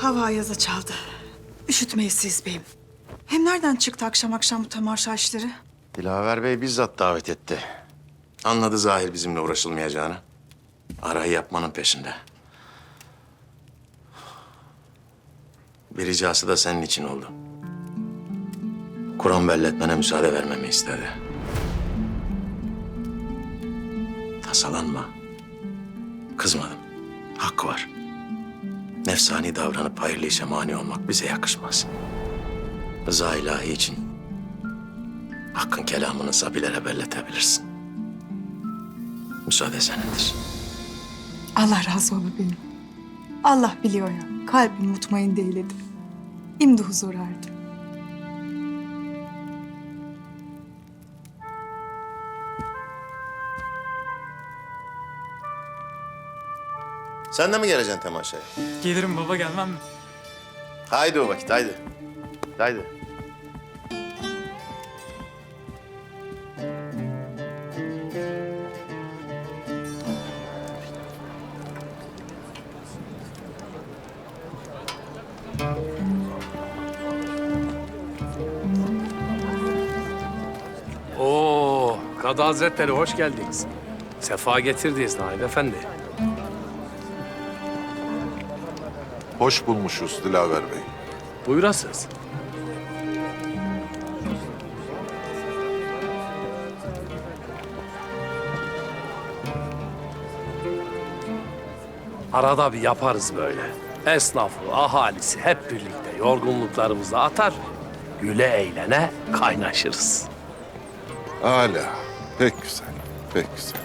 Hava yaza çaldı. Üşütmeyiz beyim. Hem nereden çıktı akşam akşam bu temaşa işleri? Dilaver Bey bizzat davet etti. Anladı zahir bizimle uğraşılmayacağını. Arayı yapmanın peşinde. Bir ricası da senin için oldu. Kur'an belletmene müsaade vermemi istedi. Tasalanma. Kızmadım. Hakkı var. Nefsani davranıp hayırlı işe mani olmak bize yakışmaz. Rıza ilahi için Hakkın kelamını sabilere belletebilirsin. Müsaade senindir. Allah razı olsun beyim. Allah biliyor ya. Kalbim mutmain değildi. İmdi huzur erdi. Sen de mi geleceksin temaşaya? Gelirim baba gelmem mi? Haydi o vakit, haydi. Haydi. Oo, Kadı Hazretleri hoş geldiniz. Sefa getirdiniz Naim Efendi. Hoş bulmuşuz Dilaver Bey. Buyurasınız. Arada bir yaparız böyle. Esnafı, ahalisi hep birlikte yorgunluklarımızı atar, güle eğlene kaynaşırız. Hala. Pek güzel. Pek güzel.